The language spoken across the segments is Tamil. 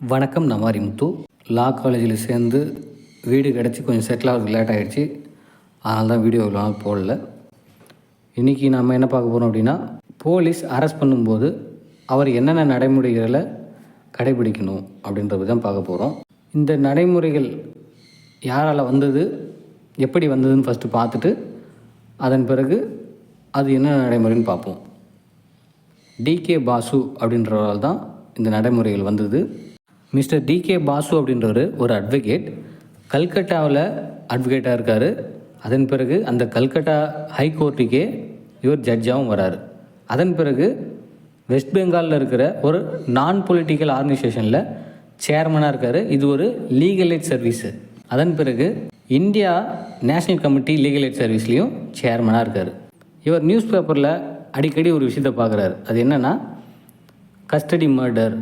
வணக்கம் நான் மாரி முத்து. லா காலேஜில் சேர்ந்து வீடு கிடச்சி கொஞ்சம் செட்டில் ஆகிறதுக்கு லேட் ஆகிடுச்சு அதனால தான் வீடியோ இவ்வளோ நாள் போடல. இன்றைக்கி நம்ம என்ன பார்க்க போகிறோம் அப்படின்னா போலீஸ் அரெஸ்ட் பண்ணும்போது அவர் என்னென்ன நடைமுறைகளை கடைபிடிக்கணும் அப்படின்றது தான் பார்க்க போகிறோம் இந்த நடைமுறைகள் யாரால் வந்தது எப்படி வந்ததுன்னு ஃபஸ்ட்டு பார்த்துட்டு அதன் பிறகு அது என்ன நடைமுறைன்னு பார்ப்போம். டிகே பாசு அப்படின்றவரால் தான் இந்த நடைமுறைகள் வந்தது. மிஸ்டர் டிகே பாசு அப்படின்றவர் ஒரு அட்வொகேட் கல்கட்டாவில் அட்வொகேட்டாக இருக்கார். அதன் பிறகு அந்த கல்கட்டா ஹைகோர்ட்டுக்கே இவர் ஜட்ஜாகவும் வராரு. அதன் பிறகு வெஸ்ட் பெங்காலில் இருக்கிற ஒரு நான் பொலிட்டிக்கல் ஆர்கனைசேஷனில் சேர்மனாக இருக்கார். இது ஒரு லீகல் எய்ட் சர்வீஸு அதன் பிறகு India national committee legal aid சர்வீஸ்லேயும் சேர்மனாக இருக்கார். இவர் நியூஸ் பேப்பரில் அடிக்கடி ஒரு விஷயத்தை பார்க்குறாரு. அது என்னென்னா கஸ்டடி மர்டர்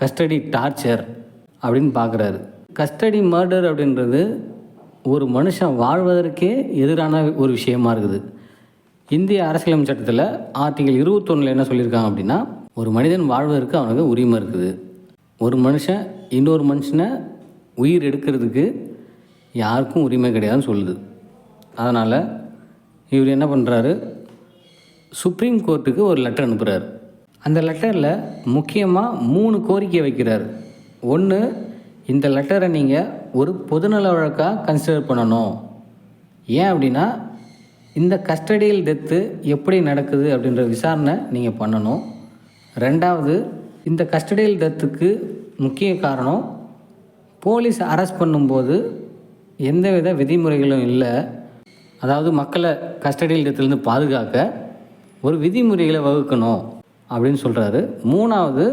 கஸ்டடி டார்ச்சர் அப்படின்னு பார்க்குறாரு. கஸ்டடி மர்டர் அப்படின்றது ஒரு மனுஷன் வாழ்வதற்கே எதிரான ஒரு விஷயமா இருக்குது. இந்திய அரசியலமைப்பு சட்டத்தில் ஆர்டிகல் இருபத்தொன்னில் என்ன சொல்லியிருக்காங்க அப்படின்னா ஒரு மனிதன் வாழ்வதற்கு அவனுக்கு உரிமை இருக்குது. ஒரு மனுஷன் இன்னொரு மனுஷனை உயிர் எடுக்கிறதுக்கு யாருக்கும் உரிமை கிடையாதுன்னு சொல்லுது. அதனால் இவர் என்ன பண்ணுறாரு சுப்ரீம் கோர்ட்டுக்கு ஒரு லெட்டர் அனுப்புகிறார் அந்த லெட்டரில் முக்கியமாக மூணு கோரிக்கை வைக்கிறார். ஒன்று இந்த லெட்டரை நீங்கள் ஒரு பொதுநல வழக்காக கன்சிடர் பண்ணணும். ஏன் அப்படின்னா இந்த கஸ்டடியல் டெத்து எப்படி நடக்குது அப்படின்ற விசாரணை நீங்கள் பண்ணணும். ரெண்டாவது இந்த கஸ்டடியல் டெத்துக்கு முக்கிய காரணம் போலீஸ் அரெஸ்ட் பண்ணும்போது எந்தவித விதிமுறைகளும் இல்லை. அதாவது மக்களை கஸ்டடியில் டெத்துலேருந்து பாதுகாக்க ஒரு விதிமுறைகளை வகுக்கணும். அப்படின்னு சொல்கிறாரு மூணாவது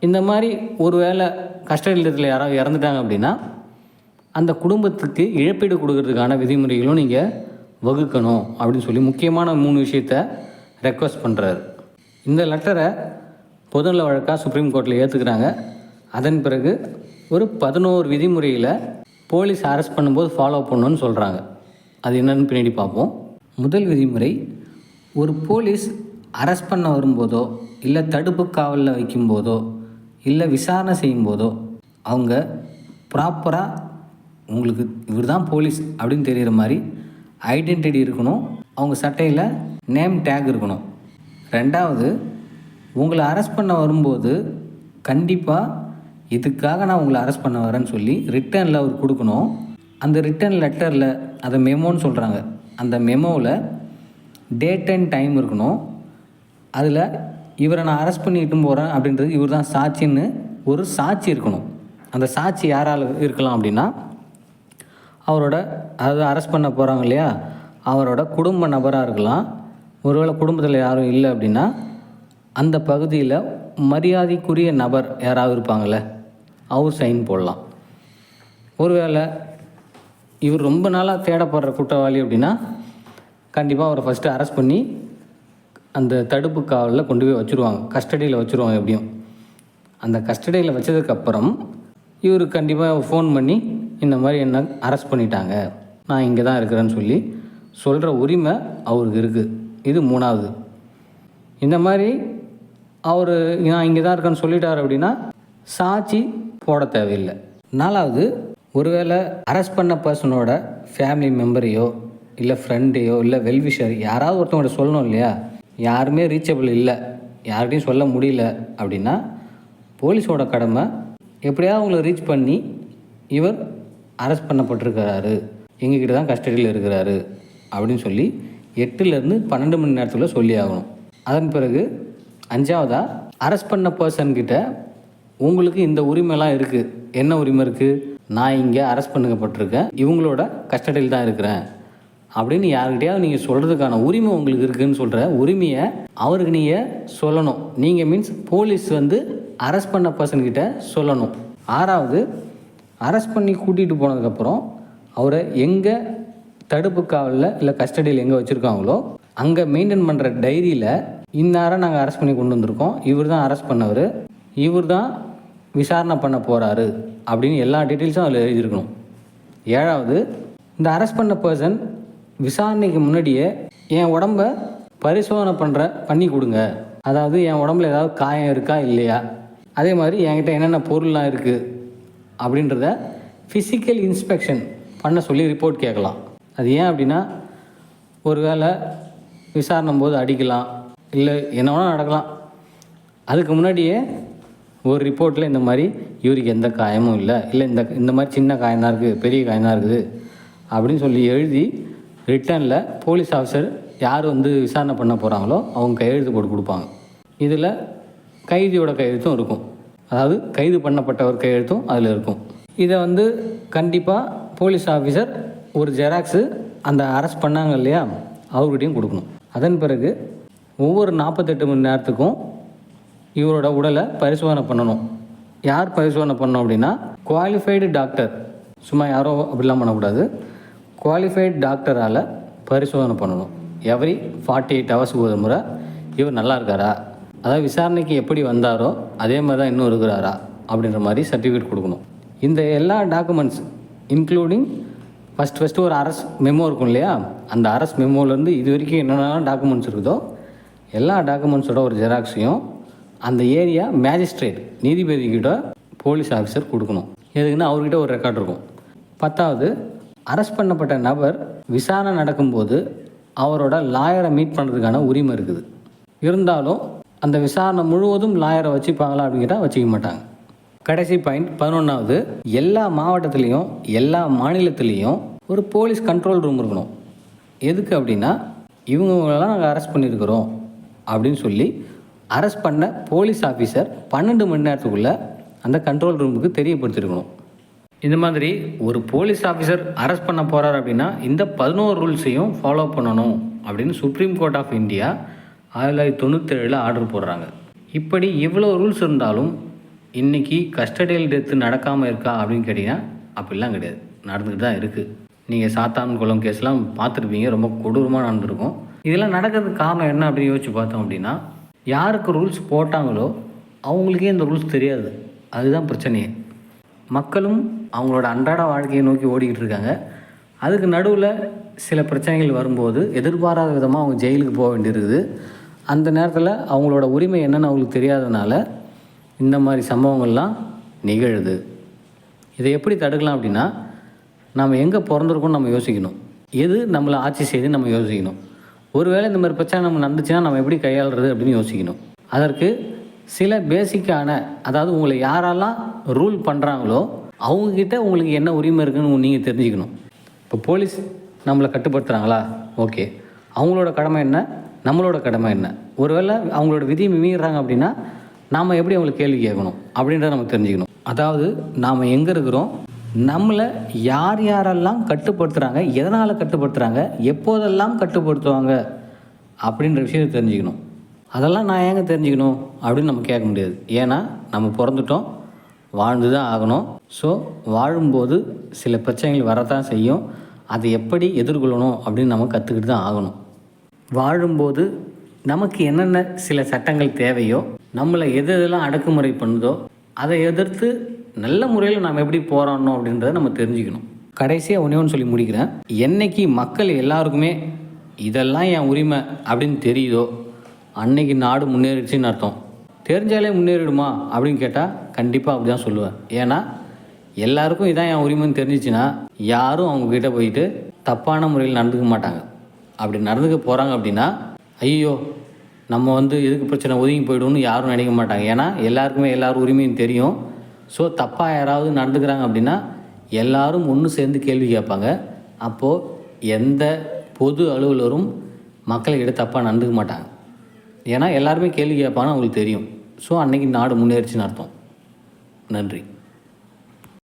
இந்த மாதிரி ஒரு வேளை கஷ்ட இடத்துல யாராவது இறந்துட்டாங்க அப்படின்னா அந்த குடும்பத்துக்கு இழப்பீடு கொடுக்கறதுக்கான விதிமுறைகளும் நீங்கள் வகுக்கணும் அப்படின்னு சொல்லி முக்கியமான மூணு விஷயத்த ரெக்வஸ்ட் பண்ணுறாரு இந்த லெட்டரை பொதுநல வழக்காக சுப்ரீம் கோர்ட்டில் ஏற்றுக்கிறாங்க அதன் பிறகு ஒரு பதினோரு விதிமுறையில் போலீஸ் அரெஸ்ட் பண்ணும்போது ஃபாலோ பண்ணணும்னு சொல்கிறாங்க அது என்னன்னு பின்னாடி பார்ப்போம். முதல் விதிமுறை ஒரு போலீஸ் அரெஸ்ட் பண்ண வரும்போதோ இல்லை தடுப்பு காவலில் வைக்கும்போதோ இல்லை விசாரணை செய்யும்போதோ அவங்க ப்ராப்பராக உங்களுக்கு இவர் தான் போலீஸ் அப்படின்னு தெரிகிற மாதிரி ஐடென்டிட்டி இருக்கணும். அவங்க சட்டையில் நேம் டேக் இருக்கணும். ரெண்டாவது உங்களை அரெஸ்ட் பண்ண வரும்போது கண்டிப்பாக இதுக்காக நான் உங்களை அரெஸ்ட் பண்ண வரேன்னு சொல்லி ரிட்டர்னில் அவர் கொடுக்கணும். அந்த ரிட்டர்ன் லெட்டரில் அதை மெமோன்னு சொல்கிறாங்க அந்த மெமோவில் டேட் அண்ட் டைம் இருக்கணும். அதில் இவரை நான் அரெஸ்ட் பண்ணிட்டும் போகிறேன் அப்படின்றது இவர் தான் சாட்சின்னு ஒரு சாட்சி இருக்கணும். அந்த சாட்சி யாரால் இருக்கலாம் அப்படின்னா அவரோட அதாவது அரெஸ்ட் பண்ண போகிறாங்க இல்லையா? அவரோட குடும்ப நபராக இருக்கலாம். ஒருவேளை குடும்பத்தில் யாரும் இல்லை அப்படின்னா அந்த பகுதியில் மரியாதைக்குரிய நபர் யாராவது இருப்பாங்கள்ல அவர் சைன் போடலாம். ஒருவேளை இவர் ரொம்ப நாளாக தேடப்படுற குற்றவாளி அப்படின்னா கண்டிப்பாக அவரை ஃபஸ்ட்டு அரெஸ்ட் பண்ணி அந்த தடுப்பு காவலில் கொண்டு போய் வச்சுருவாங்க. கஸ்டடியில் வச்சுருவாங்க எப்படியும். அந்த கஸ்டடியில் வச்சதுக்கப்புறம் இவர் கண்டிப்பாக ஃபோன் பண்ணி இந்த மாதிரி என்ன அரெஸ்ட் பண்ணிட்டாங்க. நான் இங்கே தான் இருக்கிறேன்னு சொல்லி சொல்கிற உரிமை அவருக்கு இருக்குது. இது மூணாவது. இந்த மாதிரி அவர் நான் இங்கே தான் இருக்கேன்னு சொல்லிட்டார் அப்படின்னா சாட்சி போட தேவையில்லை. நாலாவது ஒருவேளை அரெஸ்ட் பண்ண பர்சனோட ஃபேமிலி மெம்பரையோ இல்லை ஃப்ரெண்டையோ இல்லை வெல்விஷர் யாராவது ஒருத்தவங்கள்ட்ட சொல்லணும் இல்லையா? யாருமே ரீச்சபிள் இல்லை. யார்கிட்டையும் சொல்ல முடியல அப்படின்னா போலீஸோட கடமை எப்படியாவது அவங்கள ரீச் பண்ணி இவர் அரெஸ்ட் பண்ணப்பட்டிருக்கிறாரு. எங்ககிட்ட தான் கஸ்டடியில் இருக்கிறாரு அப்படின்னு சொல்லி எட்டுலேருந்து பன்னெண்டு மணி நேரத்தில் சொல்லி ஆகணும். அதன் பிறகு அஞ்சாவதாக அரெஸ்ட் பண்ண பர்சன்கிட்ட உங்களுக்கு இந்த உரிமைலாம் இருக்குது என்ன உரிமை இருக்குது நான் இங்கே அரெஸ்ட் பண்ணப்பட்டிருக்கேன் இவங்களோட கஸ்டடியில் தான் இருக்கிறேன். அப்படின்னு யாருக்கிட்டையாவது நீங்கள் சொல்கிறதுக்கான உரிமை உங்களுக்கு இருக்குதுன்னு சொல்கிற உரிமையை அவருக்கு நீங்கள் சொல்லணும். நீங்கள் மீன்ஸ் போலீஸ் வந்து அரெஸ்ட் பண்ண பர்சன்கிட்ட சொல்லணும். ஆறாவது அரெஸ்ட் பண்ணி கூட்டிகிட்டு போனதுக்கப்புறம் அவரை எங்கே தடுப்பு காவலில் இல்லை கஸ்டடியில் எங்கே வச்சுருக்காங்களோ அங்கே மெயின்டைன் பண்ணுற டைரியில் இந்நேரம் நாங்கள் அரெஸ்ட் பண்ணி கொண்டு வந்திருக்கோம். இவர் தான் அரெஸ்ட் பண்ணவர். இவர் தான் விசாரணை பண்ண போகிறாரு அப்படின்னு எல்லா டீட்டெயில்ஸும் அதில் எழுதியிருக்கணும். ஏழாவது இந்த அரெஸ்ட் பண்ண பர்சன் விசாரணைக்கு முன்னாடியே என் உடம்ப பரிசோதனை பண்ணுற பண்ணி கொடுங்க. அதாவது என் உடம்புல ஏதாவது காயம் இருக்கா இல்லையா? அதே மாதிரி என்கிட்ட என்னென்ன பொருள்லாம் இருக்குது அப்படின்றத ஃபிசிக்கல் இன்ஸ்பெக்ஷன் பண்ண சொல்லி ரிப்போர்ட் கேட்கலாம். அது ஏன் அப்படின்னா ஒருவேளை விசாரணை போது அடிக்கலாம் இல்லை என்ன வேணால் நடக்கலாம். அதுக்கு முன்னாடியே ஒரு ரிப்போர்ட்டில் இந்த மாதிரி இவருக்கு எந்த காயமும் இல்லை இல்லை இந்த இந்த மாதிரி சின்ன காயந்தான் இருக்குது பெரிய காயந்தான் இருக்குது அப்படின்னு சொல்லி எழுதி ரிட்டனில் போலீஸ் ஆஃபீஸர் யார் வந்து விசாரணை பண்ண போகிறாங்களோ அவங்க கையெழுத்து போட்டு கொடுப்பாங்க. இதில் கைதியோட கையெழுத்தும் இருக்கும். அதாவது கைது பண்ணப்பட்டவர் கையெழுத்தும் அதில் இருக்கும். இதை வந்து கண்டிப்பாக போலீஸ் ஆஃபீஸர் ஒரு ஜெராக்ஸு அந்த அரெஸ்ட் பண்ணாங்க இல்லையா அவர்கிட்டையும் கொடுக்கணும். அதன் பிறகு ஒவ்வொரு நாற்பத்தெட்டு மணி நேரத்துக்கும் இவரோட உடலை பரிசோதனை பண்ணணும். யார் பரிசோதனை பண்ணோம் அப்படின்னா குவாலிஃபைடு டாக்டர் சும்மா யாரோ அப்படிலாம் பண்ணக்கூடாது. குவாலிஃபைட் டாக்டரால் பரிசோதனை பண்ணணும். எவ்ரி ஃபார்ட்டி எயிட் ஹவர்ஸுக்கு ஒரு முறை. இவர் நல்லா இருக்காரா? அதாவது விசாரணைக்கு எப்படி வந்தாரோ அதே மாதிரி தான் இன்னும் இருக்கிறாரா? அப்படின்ற மாதிரி சர்டிஃபிகேட் கொடுக்கணும். இந்த எல்லா டாக்குமெண்ட்ஸ் இன்க்ளூடிங் ஃபஸ்ட் ஃபஸ்ட்டு ஒரு அரசு மெமோ இருக்கும் இல்லையா? அந்த அரசு மெமோலேருந்து இது வரைக்கும் என்னென்ன டாக்குமெண்ட்ஸ் இருக்குதோ எல்லா டாக்குமெண்ட்ஸோட ஒரு ஜெராக்ஸையும் அந்த ஏரியா மேஜிஸ்ட்ரேட் நீதிபதிக்கிட்ட போலீஸ் ஆஃபீஸர் கொடுக்கணும். எதுக்குன்னா அவர்கிட்ட ஒரு ரெக்கார்ட் இருக்கும். பத்தாவது அரெஸ்ட் பண்ணப்பட்ட நபர் விசாரணை நடக்கும்போது அவரோட லாயரை மீட் பண்ணுறதுக்கான உரிமை இருக்குது. இருந்தாலும் அந்த விசாரணை முழுவதும் லாயரை வச்சுப்பாங்களா அப்படிங்கிட்ட வச்சுக்க மாட்டாங்க. கடைசி பாயிண்ட் பதினொன்றாவது எல்லா மாவட்டத்துலேயும் எல்லா மாநிலத்துலேயும் ஒரு போலீஸ் கண்ட்ரோல் ரூம் இருக்கணும். எதுக்கு அப்படின்னா இவங்கவுங்களெல்லாம் நாங்கள் அரெஸ்ட் பண்ணியிருக்கிறோம் அப்படின்னு சொல்லி அரெஸ்ட் பண்ண போலீஸ் ஆஃபீஸர் பன்னெண்டு மணி நேரத்துக்குள்ளே அந்த கண்ட்ரோல் ரூமுக்கு தெரியப்படுத்திருக்கணும் இந்த மாதிரி ஒரு போலீஸ் ஆஃபீஸர் அரெஸ்ட் பண்ண போகிறார் அப்படின்னா இந்த பதினோரு ரூல்ஸையும் ஃபாலோ பண்ணணும் அப்படின்னு சுப்ரீம் கோர்ட் ஆஃப் இந்தியா ஆயிரத்தி தொள்ளாயிரத்தி தொண்ணூற்றேழில் ஆர்டர் போடுறாங்க. இப்படி இவ்வளோ ரூல்ஸ் இருந்தாலும் இன்றைக்கி கஸ்டடியில் டெத்து நடக்காமல் இருக்கா அப்படின்னு கேட்டிங்கன்னா அப்படிலாம் கிடையாது. நடந்துக்கிட்டு தான் இருக்குது நீங்கள் சாத்தான் குளம் கேஸ்லாம் பார்த்துருப்பீங்க. ரொம்ப கொடூரமாக நடந்திருக்கும். இதெல்லாம் நடக்கிறதுக்கு காரணம் என்ன அப்படின்னு யோசிச்சு பார்த்தோம் அப்படின்னா யாருக்கு ரூல்ஸ் போட்டாங்களோ அவங்களுக்கே இந்த ரூல்ஸ் தெரியாது. அதுதான் பிரச்சனையே. மக்களும் அவங்களோட அன்றாட வாழ்க்கையை நோக்கி ஓடிக்கிட்டு இருக்காங்க. அதுக்கு நடுவில் சில பிரச்சனைகள் வரும்போது எதிர்பாராத விதமாக அவங்க ஜெயிலுக்கு போக வேண்டியிருக்குது. அந்த நேரத்தில் அவங்களோட உரிமை என்னென்னு அவங்களுக்கு தெரியாததுனால இந்த மாதிரி சம்பவங்கள்லாம் நிகழுது. இதை எப்படி தடுக்கலாம் அப்படின்னா நம்ம எங்கே பிறந்திருக்கோம்னு நம்ம யோசிக்கணும். எது நம்மளை ஆட்சி செய்து நம்ம யோசிக்கணும். ஒருவேளை இந்த மாதிரி பிரச்சனை நம்ம நடந்துச்சுன்னா நம்ம எப்படி கையாளுறது அப்படின்னு யோசிக்கணும். அதற்கு சில பேசிக்கான அதாவது உங்களை யாரெல்லாம் ரூல் பண்ணுறாங்களோ அவங்கக்கிட்ட உங்களுக்கு என்ன உரிமை இருக்குன்னு நீங்கள் தெரிஞ்சுக்கணும். இப்போ போலீஸ் நம்மளை கட்டுப்படுத்துகிறாங்களா ஓகே அவங்களோட கடமை என்ன? நம்மளோட கடமை என்ன? ஒருவேளை அவங்களோட விதியை மீறாங்க அப்படின்னா நாம் எப்படி அவங்களுக்கு கேள்வி கேட்கணும்? அப்படின்றத நம்ம தெரிஞ்சுக்கணும். அதாவது நாம் எங்கே இருக்கிறோம்? நம்மளை யார் யாரெல்லாம் கட்டுப்படுத்துகிறாங்க எதனால் கட்டுப்படுத்துகிறாங்க எப்போதெல்லாம் கட்டுப்படுத்துவாங்க? அப்படின்ற விஷயத்தை தெரிஞ்சுக்கணும். அதெல்லாம் நான் ஏங்க தெரிஞ்சுக்கணும்? அப்படின்னு நம்ம கேட்க முடியாது. ஏன்னா நம்ம பிறந்துட்டோம். வாழ்ந்து தான் ஆகணும். ஸோ வாழும்போது சில பிரச்சனைகள் வரத்தான் செய்யும். அதை எப்படி எதிர்கொள்ளணும் அப்படின்னு நம்ம கற்றுக்கிட்டு தான் ஆகணும். வாழும்போது நமக்கு என்னென்ன சில சட்டங்கள் தேவையோ நம்மளை எது எதெல்லாம் அடக்குமுறை பண்ணுதோ அதை எதிர்த்து நல்ல முறையில் நாம் எப்படி போராடணும் அப்படின்றத நம்ம தெரிஞ்சுக்கணும். கடைசியாக ஒன்றே ஒன்று சொல்லி முடிக்கிறேன். என்னைக்கு மக்கள் எல்லாருக்குமே இதெல்லாம் என் உரிமை அப்படின்னு தெரியுதோ அன்னைக்கு நாடு முன்னேறிடுச்சின்னு அர்த்தம். தெரிஞ்சாலே முன்னேறிடுமா அப்படின்னு கேட்டால் கண்டிப்பாக அப்படி தான் சொல்லுவேன். ஏன்னா எல்லாருக்கும் இதான் என் உரிமைன்னு தெரிஞ்சிச்சுன்னா யாரும் அவங்கக்கிட்ட போயிட்டு தப்பான முறையில் நடந்துக்க மாட்டாங்க. அப்படி நடந்துக்க போகிறாங்க அப்படின்னா ஐயோ நம்ம வந்து எதுக்கு பிரச்சனை ஒதுங்கி போய்டும்னு யாரும் நினைக்க மாட்டாங்க. ஏன்னா எல்லாருக்குமே எல்லார் உரிமையும் தெரியும். ஸோ தப்பாக யாராவது நடந்துக்கிறாங்க அப்படின்னா எல்லாரும் ஒன்று சேர்ந்து கேள்வி கேட்பாங்க. அப்போது எந்த பொது அலுவலரும் மக்கள்கிட்ட தப்பாக நடந்துக்க மாட்டாங்க. ஏன்னா எல்லாருமே கேள்வி கேட்பான்னு அவங்களுக்கு தெரியும். ஸோ அன்னைக்கு நாடு முன்னேறிச்சின்னு அர்த்தம். நன்றி.